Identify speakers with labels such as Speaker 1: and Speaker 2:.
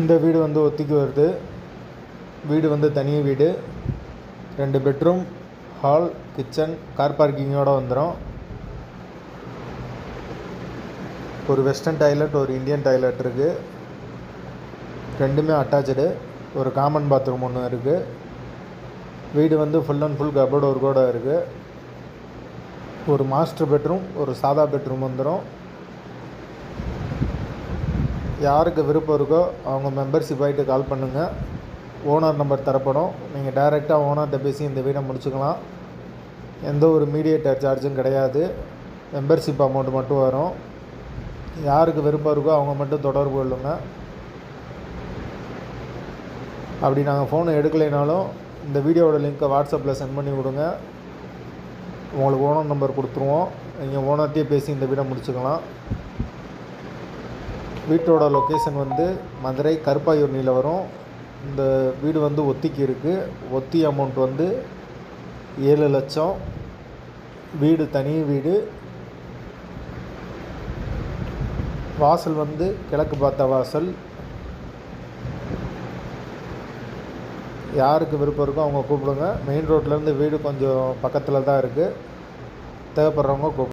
Speaker 1: இந்த வீடு வந்து ஒத்திக்கு வருது. வீடு வந்து தனி வீடு. ரெண்டு பெட்ரூம் ஹால் கிச்சன் கார் பார்க்கிங்கோடு வந்துடும் ஒரு வெஸ்டர்ன் டாய்லெட் ஒரு இந்தியன் டாய்லெட் இருக்குது ரெண்டுமே அட்டாச்சு ஒரு காமன் பாத்ரூம் ஒன்று இருக்குது வீடு வந்து ஃபுல் அண்ட் ஃபுல் கபோர்டு ஒரு கூட இருக்குது ஒரு மாஸ்டர் பெட்ரூம் ஒரு சாதா பெட்ரூம் வந்துடும் யாருக்கு விருப்பம் இருக்கோ அவங்க மெம்பர்ஷிப் ஆகிட்டு கால் பண்ணுங்கள் ஓனர் நம்பர் தரப்படும். நீங்கள் டைரெக்டாக ஓனர்கிட்ட பேசி இந்த வீடை முடிச்சுக்கலாம். எந்த ஒரு மீடியேட்டர் சார்ஜும் கிடையாது. மெம்பர்ஷிப் அமௌண்ட் மட்டும் வரும். யாருக்கு விருப்பம் இருக்கோ அவங்க மட்டும் தொடர்பு கொள்ளுங்கள் அப்படி நாங்கள் ஃபோனை எடுக்கலைனாலும் இந்த வீடியோவோட லிங்க்கை வாட்ஸ்அப்பில் சென்ட் பண்ணி விடுங்க. உங்களுக்கு ஓனர் நம்பர் கொடுத்துருவோம். நீங்கள் ஓனர்கிட்டே பேசி இந்த வீடை முடிச்சுக்கலாம். வீட்டோட லொக்கேஷன் வந்து மதுரை கருப்பாயூர்னியில் வரும். இந்த வீடு வந்து ஒத்திக்கு இருக்குது ஒத்தி அமௌண்ட் வந்து ஏழு லட்சம். வீடு தனி வீடு. வாசல் வந்து கிழக்கு பார்த்த வாசல். யாருக்கு விருப்பம் இருக்கோ அவங்க கூப்பிடுங்க. மெயின் ரோட்லேருந்து வீடு கொஞ்சம் பக்கத்தில் தான் இருக்குது தேவைப்படுறவங்க கூப்பிடுங்க.